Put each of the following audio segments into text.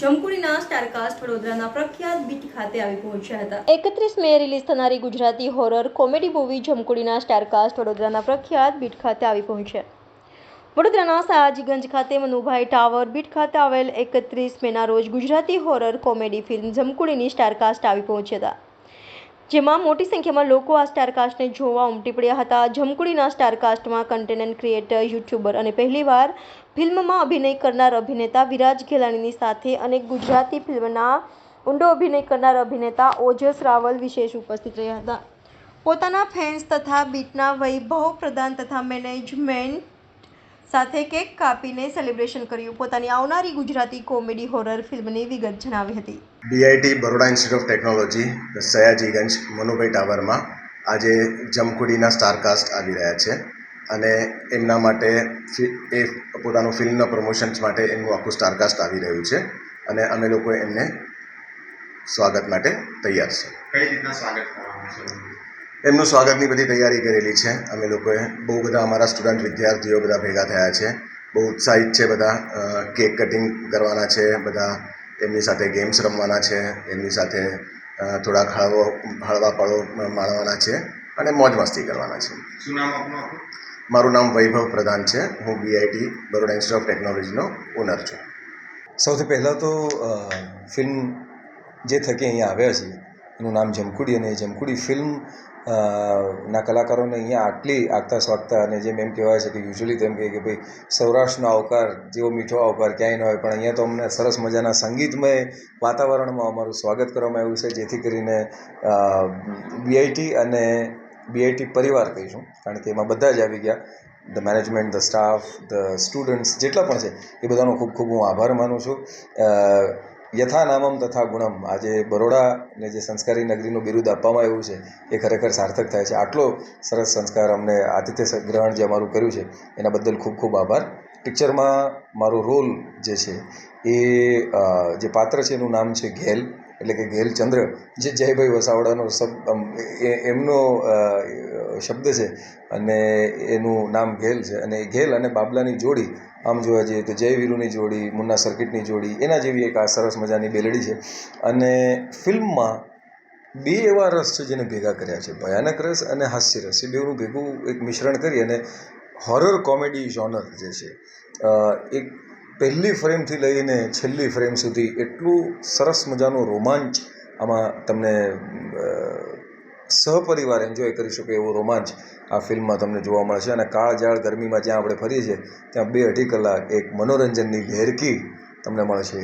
જમકુડીના star cast વડોદરાના પ્રખ્યાત bit ખાતે આવી પહોંચ્યા હતા. એકત્રીસ મે રિલીઝ થનારી ગુજરાતી હોરર કોમેડી મૂવી જમકુડીના સ્ટારકાસ્ટ વડોદરાના પ્રખ્યાત બીટ ખાતે આવી પહોંચ્યા વડોદરાના સયાજીગંજ ખાતે મનુભાઈ ટાવર બીટ ખાતે આવેલ એકત્રીસ મેના રોજ ગુજરાતી હોરર કોમેડી ફિલ્મ જમકુડીની સ્ટારકાસ્ટ આવી પહોંચ્યા હતા. જેમાં મોટી સંખ્યામાં લોકો આ સ્ટારકાસ્ટને જોવા ઉમટી પડ્યા હતા. જમકુડીના સ્ટારકાસ્ટમાં કન્ટેન્ટ ક્રિએટર, યુટ્યુબર અને પહેલીવાર ફિલ્મમાં અભિનય કરનાર અભિનેતા વિરાજ ઘેલાણીની સાથે અનેક ગુજરાતી ફિલ્મના ઊંડો અભિનય કરનાર અભિનેતા ઓજસ રાવલ વિશેષ ઉપસ્થિત રહ્યા હતા. પોતાના ફેન્સ તથા બીટના વૈભવ પ્રદાન તથા મેનેજમેન્ટ સાથે કેક કાપીને સેલિબ્રેશન કર્યું. પોતાની આવનારી ગુજરાતી કોમેડી હોરર ફિલ્મની વિગત જણાવી હતી. BIT Baroda Institute of Technology Sayajiganj Manubhai ટાવરમાં આજે જમકુડીના સ્ટારકાસ્ટ આવી રહ્યા છે અને એમના માટે એ પોતાનું ફિલ્મના પ્રમોશન્સ માટે એમનું આખું સ્ટારકાસ્ટ આવી રહ્યું છે અને અમે લોકો એમને સ્વાગત માટે તૈયાર છે કઈ રીતના સ્વાગત કરવાનું છે? એમનું સ્વાગતની બધી તૈયારી કરેલી છે. અમે લોકોએ બહુ બધા અમારા સ્ટુડન્ટ વિદ્યાર્થીઓ બધા ભેગા થયા છે. બહુ ઉત્સાહિત છે બધા કેક કટિંગ કરવાના છે બધા એમની સાથે ગેમ્સ રમવાના છે એમની સાથે થોડાક હળવો હળવા પળો માણવાના છે અને મોજ મસ્તી કરવાના છે. શું નામ આપનું આપનું મારું નામ વૈભવ પ્રધાન છે. હું બીઆઈટી બરોડા ઇન્સ્ટિટ્યૂટ ઓફ ટેકનોલોજીનો ઓનર છું. સૌથી પહેલાં તો ફિલ્મ જે થકી અહીંયા આવ્યા છીએ એનું નામ જમકુડી અને એ જમકુડી ફિલ્મ ના કલાકારોને અહીંયા આટલી આગતા સ્વાગતા અને જેમ એમ કહેવાય છે કે યુઝ્યુઅલી તેમ કહે કે ભાઈ સૌરાષ્ટ્રનો આવકાર જેવો મીઠો આવકાર ક્યાંય ન હોય, પણ અહીંયા તો અમને સરસ મજાના સંગીતમય વાતાવરણમાં અમારું સ્વાગત કરવામાં આવ્યું છે, જેથી કરીને બીઆઈટી અને બીઆઈટી પરિવાર કહીશું, કારણ કે એમાં બધા જ આવી ગયા. The management the staff the students જેટલા પણ છે, એ બધાનો ખૂબ ખૂબ હું આભાર માનું છું. યથા નામમ તથા ગુણમ. આજે બરોડાને જે સંસ્કારી નગરીનું બિરુદ આપવામાં આવ્યું છે, એ ખરેખર સાર્થક થાય છે. આટલો સરસ સંસ્કાર અમને આતિથ્ય ગ્રહણ જે અમારું કર્યું છે, એના બદલ ખૂબ ખૂબ આભાર. પિક્ચરમાં મારો રોલ જે છે, એ જે પાત્ર છે એનું નામ છે ઘેલ. એટલે કે ઘેલચંદ્ર જે જયભાઈ વસાવડાનો શબ્દ એમનો શબ્દ છે અને એનું નામ ઘેલ છે. અને ઘેલ અને બાબલાની જોડી, આમ જોવા જઈએ તો જય વીરુની જોડી, મુન્ના સર્કિટની જોડી, એના જેવી એક આ સરસ મજાની બેલડી છે. અને ફિલ્મમાં બે એવા રસ છે જેને ભેગા કર્યા છે. ભયાનક રસ અને હાસ્ય રસ. એ બેનું ભેગું એક મિશ્રણ કરી અને હોરર કોમેડી જોનર જે છે એક પહેલી ફ્રેમથી લઈને છેલ્લી ફ્રેમ સુધી એટલું સરસ મજાનું રોમાંચ આમાં તમને સહપરિવાર એન્જોય કરી શકે એવો રોમાંચ આ ફિલ્મમાં તમને જોવા મળશે. અને કાળજાળ ગરમીમાં જ્યાં આપણે ફરીએ છીએ ત્યાં બે અઢી કલાક એક મનોરંજનની ઘેરકી તમને મળશે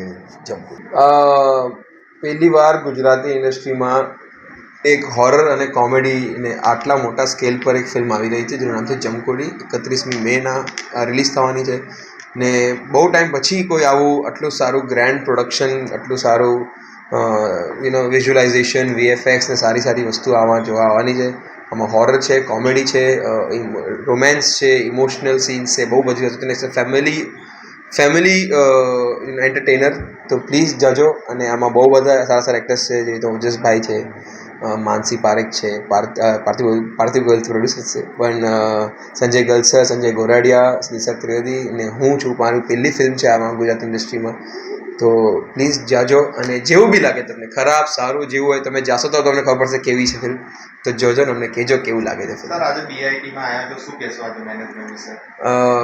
જમકુડી અ, પહેલી વાર ગુજરાતી ઇન્ડસ્ટ્રીમાં એક હોરર અને કોમેડીને આટલા મોટા સ્કેલ પર એક ફિલ્મ આવી રહી છે જેનું નામ છે જમકોડી. એકત્રીસમી મેના રિલીઝ થવાની છે. ને બહુ ટાઈમ પછી કોઈ આવું આટલું સારું ગ્રેન્ડ પ્રોડક્શન આટલું સારું યુનો વિઝ્યુલાઇઝેશન વીએફએક્સ ને સારી સારી વસ્તુ આવવા જોવા આવવાની છે. આમાં હોરર છે કોમેડી છે રોમેન્સ છે ઇમોશનલ સીન્સ છે, બહુ બધી વસ્તુ. ફેમિલી ફેમિલી એન્ટરટેનર તો પ્લીઝ જજો. અને આમાં બહુ બધા સારા સારા એક્ટર્સ છે, જેવી તો ઓજસભાઈ છે માનસી પારેખ છે પાર્થિવ પાર્થિવ ગર્લ્સ પ્રોડ્યુસર છે પણ સંજય ગલસર સંજય ગોરાડિયા દિશા ત્રિવેદી અને હું છું મારી પહેલી ફિલ્મ છે આમાં ગુજરાત ઇન્ડસ્ટ્રીમાં તો પ્લીઝ જાજો અને જેવું બી લાગે તમને ખરાબ સારું જેવું હોય તમે જાશો તો તમને ખબર પડશે કેવી છે ફિલ્મ તો જોજો ને અમને કહેજો કેવું લાગે છે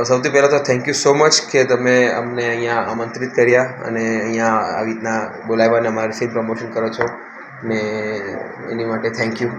સૌથી પહેલાં તો થેન્ક યુ સો મચ કે તમે અમને અહીંયા આમંત્રિત કર્યા અને અહીંયા આવી રીતના બોલાવ્યા અને અમારી ફિલ્મ પ્રમોશન કરો છો. ને એની માટે થેન્ક યુ